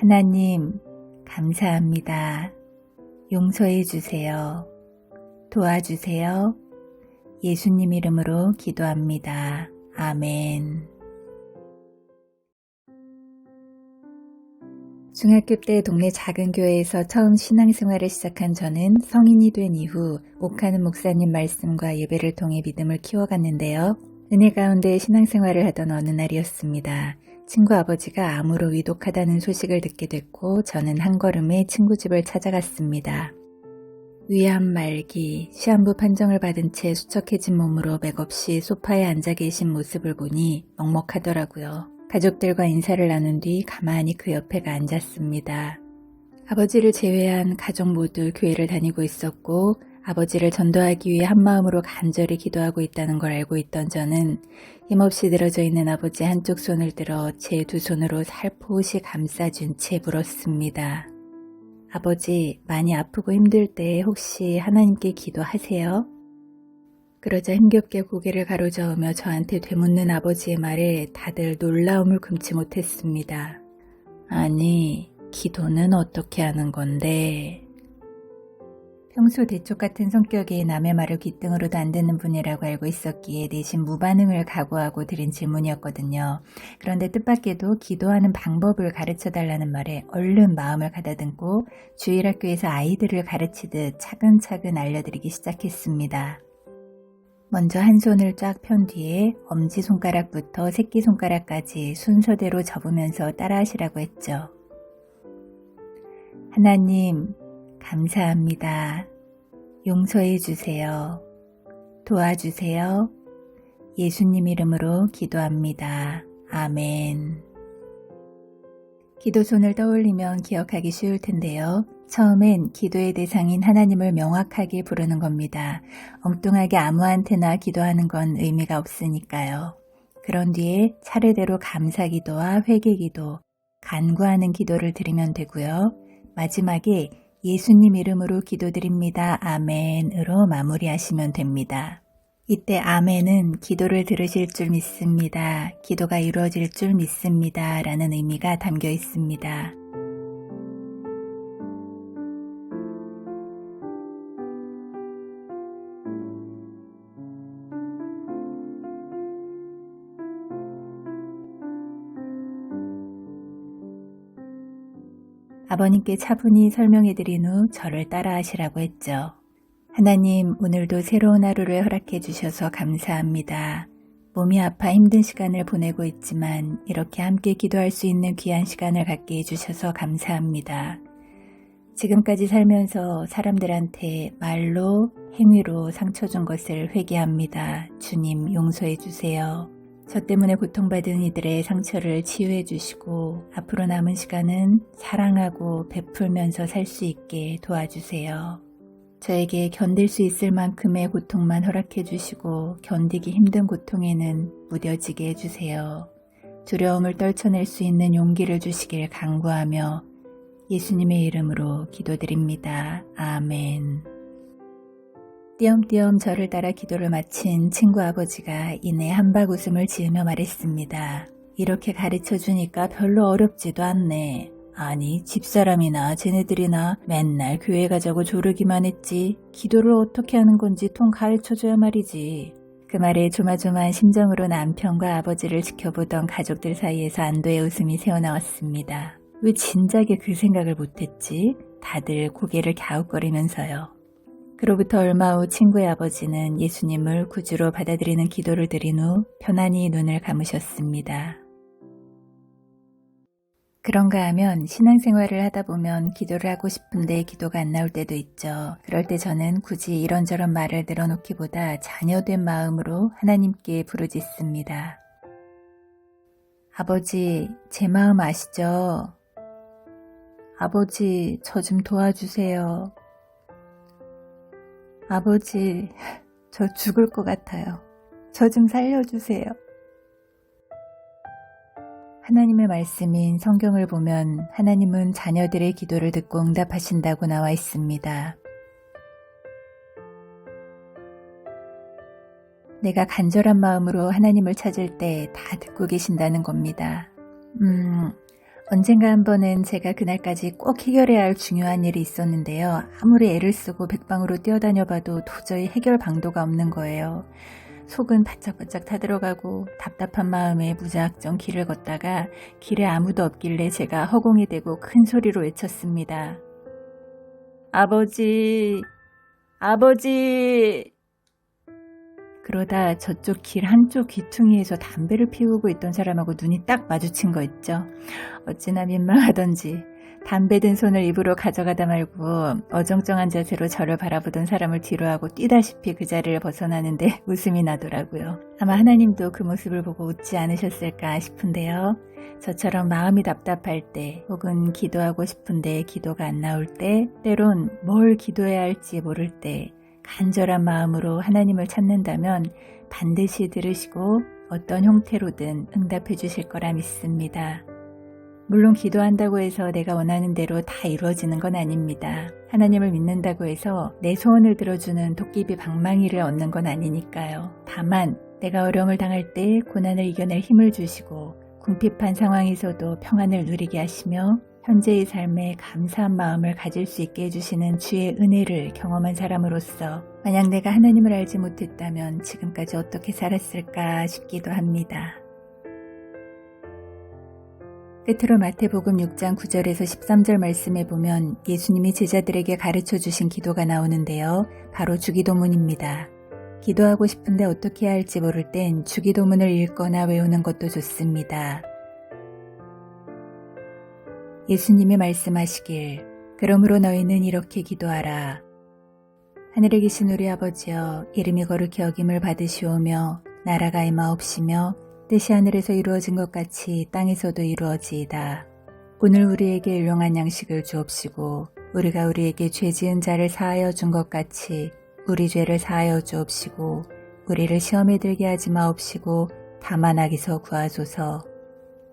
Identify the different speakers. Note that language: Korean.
Speaker 1: 하나님, 감사합니다. 용서해 주세요. 도와주세요. 예수님 이름으로 기도합니다. 아멘. 중학교 때 동네 작은 교회에서 처음 신앙생활을 시작한 저는 성인이 된 이후 옥하는 목사님 말씀과 예배를 통해 믿음을 키워갔는데요. 은혜 가운데 신앙생활을 하던 어느 날이었습니다. 친구 아버지가 암으로 위독하다는 소식을 듣게 됐고 저는 한 걸음에 친구 집을 찾아갔습니다. 위암 말기, 시한부 판정을 받은 채 수척해진 몸으로 맥없이 소파에 앉아 계신 모습을 보니 먹먹하더라고요. 가족들과 인사를 나눈 뒤 가만히 그 옆에가 앉았습니다. 아버지를 제외한 가족 모두 교회를 다니고 있었고 아버지를 전도하기 위해 한 마음으로 간절히 기도하고 있다는 걸 알고 있던 저는 힘없이 늘어져 있는 아버지 한쪽 손을 들어 제 두 손으로 살포시 감싸준 채 물었습니다. 아버지, 많이 아프고 힘들 때 혹시 하나님께 기도하세요? 그러자 힘겹게 고개를 가로저으며 저한테 되묻는 아버지의 말에 다들 놀라움을 금치 못했습니다. 아니, 기도는 어떻게 하는 건데? 평소 대쪽 같은 성격에 남의 말을 귓등으로도 안 듣는 분이라고 알고 있었기에 대신 무반응을 각오하고 드린 질문이었거든요. 그런데 뜻밖에도 기도하는 방법을 가르쳐 달라는 말에 얼른 마음을 가다듬고 주일 학교에서 아이들을 가르치듯 차근차근 알려드리기 시작했습니다. 먼저 한 손을 쫙 편 뒤에 엄지손가락부터 새끼손가락까지 순서대로 접으면서 따라하시라고 했죠. 하나님, 감사합니다. 용서해 주세요. 도와주세요. 예수님 이름으로 기도합니다. 아멘. 기도손을 떠올리면 기억하기 쉬울 텐데요. 처음엔 기도의 대상인 하나님을 명확하게 부르는 겁니다. 엉뚱하게 아무한테나 기도하는 건 의미가 없으니까요. 그런 뒤에 차례대로 감사 기도와 회개 기도, 간구하는 기도를 드리면 되고요. 마지막에 예수님 이름으로 기도드립니다. 아멘으로 마무리하시면 됩니다. 이때 아멘은 기도를 들으실 줄 믿습니다. 기도가 이루어질 줄 믿습니다. 라는 의미가 담겨 있습니다. 아버님께 차분히 설명해 드린 후 저를 따라 하시라고 했죠. 하나님, 오늘도 새로운 하루를 허락해 주셔서 감사합니다. 몸이 아파 힘든 시간을 보내고 있지만 이렇게 함께 기도할 수 있는 귀한 시간을 갖게 해주셔서 감사합니다. 지금까지 살면서 사람들한테 말로, 행위로 상처 준 것을 회개합니다. 주님 용서해 주세요. 저 때문에 고통받은 이들의 상처를 치유해 주시고 앞으로 남은 시간은 사랑하고 베풀면서 살 수 있게 도와주세요. 저에게 견딜 수 있을 만큼의 고통만 허락해 주시고 견디기 힘든 고통에는 무뎌지게 해주세요. 두려움을 떨쳐낼 수 있는 용기를 주시길 간구하며 예수님의 이름으로 기도드립니다. 아멘. 띄엄띄엄 저를 따라 기도를 마친 친구 아버지가 이내 한박 웃음을 지으며 말했습니다. 이렇게 가르쳐 주니까 별로 어렵지도 않네. 아니 집사람이나 쟤네들이나 맨날 교회 가자고 조르기만 했지 기도를 어떻게 하는 건지 통 가르쳐줘야 말이지. 그 말에 조마조마한 심정으로 남편과 아버지를 지켜보던 가족들 사이에서 안도의 웃음이 새어나왔습니다. 왜 진작에 그 생각을 못했지? 다들 고개를 갸웃거리면서요. 그로부터 얼마 후 친구의 아버지는 예수님을 구주로 받아들이는 기도를 드린 후 편안히 눈을 감으셨습니다. 그런가 하면 신앙생활을 하다 보면 기도를 하고 싶은데 기도가 안 나올 때도 있죠. 그럴 때 저는 굳이 이런저런 말을 늘어놓기보다 자녀된 마음으로 하나님께 부르짖습니다. 아버지, 제 마음 아시죠? 아버지, 저 좀 도와주세요. 아버지, 저 죽을 것 같아요. 저 좀 살려주세요. 하나님의 말씀인 성경을 보면 하나님은 자녀들의 기도를 듣고 응답하신다고 나와 있습니다. 내가 간절한 마음으로 하나님을 찾을 때 다 듣고 계신다는 겁니다. 음, 언젠가 한 번은 제가 그날까지 꼭 해결해야 할 중요한 일이 있었는데요. 아무리 애를 쓰고 백방으로 뛰어다녀 봐도 도저히 해결 방도가 없는 거예요. 속은 바짝바짝 타들어가고 답답한 마음에 무작정 길을 걷다가 길에 아무도 없길래 제가 허공에 대고 큰 소리로 외쳤습니다. 아버지, 아버지! 그러다 저쪽 길 한쪽 귀퉁이에서 담배를 피우고 있던 사람하고 눈이 딱 마주친 거 있죠. 어찌나 민망하던지 담배 든 손을 입으로 가져가다 말고 어정쩡한 자세로 저를 바라보던 사람을 뒤로하고 뛰다시피 그 자리를 벗어나는데 웃음이 나더라고요. 아마 하나님도 그 모습을 보고 웃지 않으셨을까 싶은데요. 저처럼 마음이 답답할 때 혹은 기도하고 싶은데 기도가 안 나올 때 때론 뭘 기도해야 할지 모를 때 간절한 마음으로 하나님을 찾는다면 반드시 들으시고 어떤 형태로든 응답해 주실 거라 믿습니다. 물론 기도한다고 해서 내가 원하는 대로 다 이루어지는 건 아닙니다. 하나님을 믿는다고 해서 내 소원을 들어주는 도깨비 방망이를 얻는 건 아니니까요. 다만 내가 어려움을 당할 때 고난을 이겨낼 힘을 주시고 궁핍한 상황에서도 평안을 누리게 하시며 현재의 삶에 감사한 마음을 가질 수 있게 해주시는 주의 은혜를 경험한 사람으로서 만약 내가 하나님을 알지 못했다면 지금까지 어떻게 살았을까 싶기도 합니다. 끝으로 마태복음 6장 9절에서 13절 말씀에 보면 예수님이 제자들에게 가르쳐 주신 기도가 나오는데요. 바로 주기도문입니다. 기도하고 싶은데 어떻게 해야 할지 모를 땐 주기도문을 읽거나 외우는 것도 좋습니다. 예수님이 말씀하시길 그러므로 너희는 이렇게 기도하라. 하늘에 계신 우리 아버지여 이름이 거룩히 여김을 받으시오며 나라가 임하옵시며 뜻이 하늘에서 이루어진 것 같이 땅에서도 이루어지이다. 오늘 우리에게 일용한 양식을 주옵시고 우리가 우리에게 죄 지은 자를 사하여 준 것 같이 우리 죄를 사하여 주옵시고 우리를 시험에 들게 하지 마옵시고 다만 악에서 구하소서.